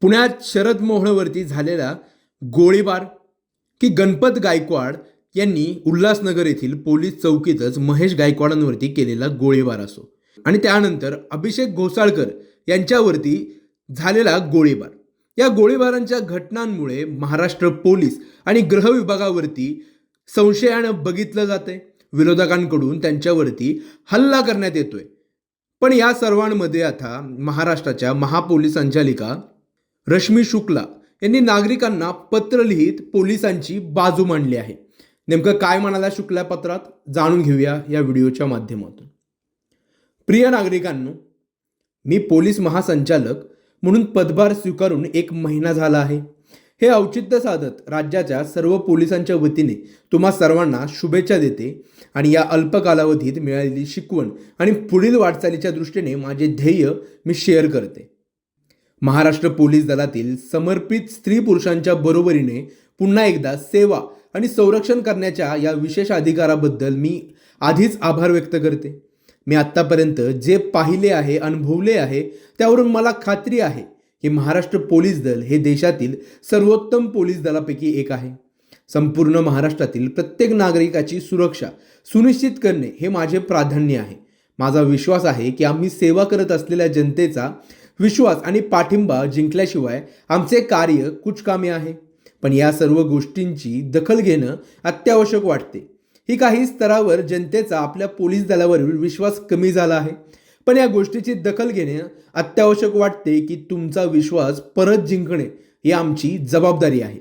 पुण्यात शरद मोहळवरती झालेला गोळीबार की गणपत गायकवाड यांनी उल्हासनगर येथील पोलीस चौकीतच महेश गायकवाडांवरती केलेला गोळीबार असो. आणि त्यानंतर अभिषेक घोसाळकर यांच्यावरती झालेला गोळीबार. या गोळीबारांच्या घटनांमुळे महाराष्ट्र पोलीस आणि गृह विभागावरती संशयानं बघितलं जातंय. विरोधकांकडून त्यांच्यावरती हल्ला करण्यात येतोय. पण या सर्वांमध्ये आता महाराष्ट्राच्या महापोलीस संचालिका रश्मी शुक्ला यांनी नागरिकांना पत्र लिहित पोलिसांची बाजू मांडली आहे. नेमकं काय म्हणाला शुक्ला पत्रात? जाणून घेऊया या व्हिडिओच्या माध्यमातून. प्रिय नागरिकांनो मी पोलीस महासंचालक म्हणून पदभार स्वीकारून एक महिना झाला आहे. हे औचित्य साधत राज्याच्या सर्व पोलिसांच्या वतीने तुम्हा सर्वांना शुभेच्छा देते आणि या अल्प कालावधीत मिळालेली शिकवण आणि पुढील वाटचालीच्या दृष्टीने माझे ध्येय मी शेअर करते. महाराष्ट्र पोलीस दलातील समर्पित स्त्री पुरुषांच्या बरोबरीने पुन्हा एकदा सेवा आणि संरक्षण करण्याच्या या विशेष अधिकाराबद्दल मी आधीच आभार व्यक्त करते. मी आत्तापर्यंत जे पाहिले आहे अनुभवले आहे त्यावरून मला खात्री आहे की महाराष्ट्र पोलीस दल हे देशातील सर्वोत्तम पोलीस दलापैकी एक आहे. संपूर्ण महाराष्ट्रातील प्रत्येक नागरिकाची सुरक्षा सुनिश्चित करणे हे माझे प्राधान्य आहे. माझा विश्वास आहे की आम्ही सेवा करत असलेल्या जनतेचा विश्वास आणि पाठिंबा जिंकल्याशिवाय आमचे कार्य कुचकामे आहे. पण या सर्व गोष्टींची दखल घेणं अत्यावश्यक वाटते. ही काही स्तरावर जनतेचा आपल्या पोलीस दलावरील विश्वास कमी झाला आहे. पण या गोष्टीची दखल घेणे अत्यावश्यक वाटते की तुमचा विश्वास परत जिंकणे ही आमची जबाबदारी आहे.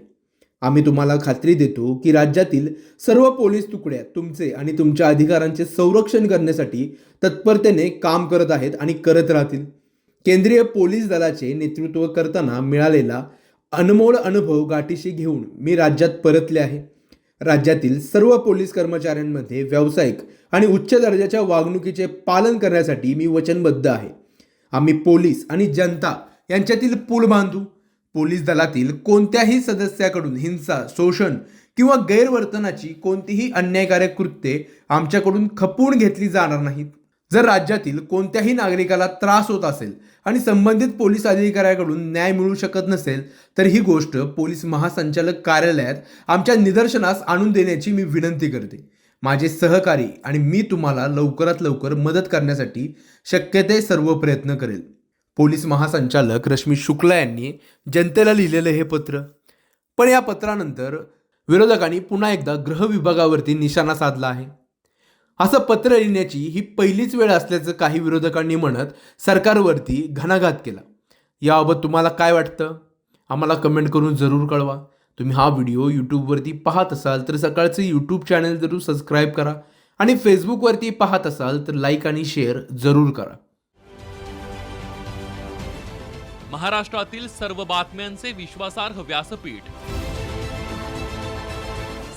आम्ही तुम्हाला खात्री देतो की राज्यातील सर्व पोलीस तुकड्या तुमचे आणि तुमच्या अधिकारांचे संरक्षण करण्यासाठी तत्परतेने काम करत आहेत आणि करत राहतील. केंद्रीय पोलीस दलाचे नेतृत्व करताना मिळालेला अनमोल अनुभव गाठीशी घेऊन मी राज्यात परतले आहे. राज्यातील सर्व पोलीस कर्मचाऱ्यांमध्ये व्यावसायिक आणि उच्च दर्जाच्या वागणुकीचे पालन करण्यासाठी मी वचनबद्ध आहे. आम्ही पोलीस आणि जनता यांच्यातील पूल बांधू. पोलीस दलातील कोणत्याही सदस्याकडून हिंसा शोषण किंवा गैरवर्तनाची कोणतीही अन्यायकारक कृत्ये आमच्याकडून खपवून घेतली जाणार नाहीत. जर राज्यातील कोणत्याही नागरिकाला त्रास होत असेल आणि संबंधित पोलीस अधिकाऱ्याकडून न्याय मिळू शकत नसेल तर ही गोष्ट पोलीस महासंचालक कार्यालयात आमच्या निदर्शनास आणून देण्याची मी विनंती करते. माझे सहकारी आणि मी तुम्हाला लवकरात लवकर मदत करण्यासाठी शक्य ते सर्व प्रयत्न करेल. पोलीस महासंचालक रश्मी शुक्ला यांनी जनतेला लिहिलेलं हे पत्र. पण या पत्रानंतर विरोधकांनी पुन्हा एकदा गृह विभागावरती निशाणा साधला आहे. असं पत्र लिहिण्याची ही पहिलीच वेळ असल्याचं काही विरोधकांनी म्हणत सरकारवरती घणाघात केला. याबाबत तुम्हाला काय वाटतं? आम्हाला कमेंट करून जरूर कळवा. तुम्ही हा व्हिडिओ यूट्यूबवरती पाहत असाल तर सकाळचे यूट्यूब चॅनल जरूर सबस्क्राईब करा आणि फेसबुकवरती पाहत असाल तर लाईक आणि शेअर जरूर करा. महाराष्ट्रातील सर्व बातम्यांचे विश्वासार्ह व्यासपीठ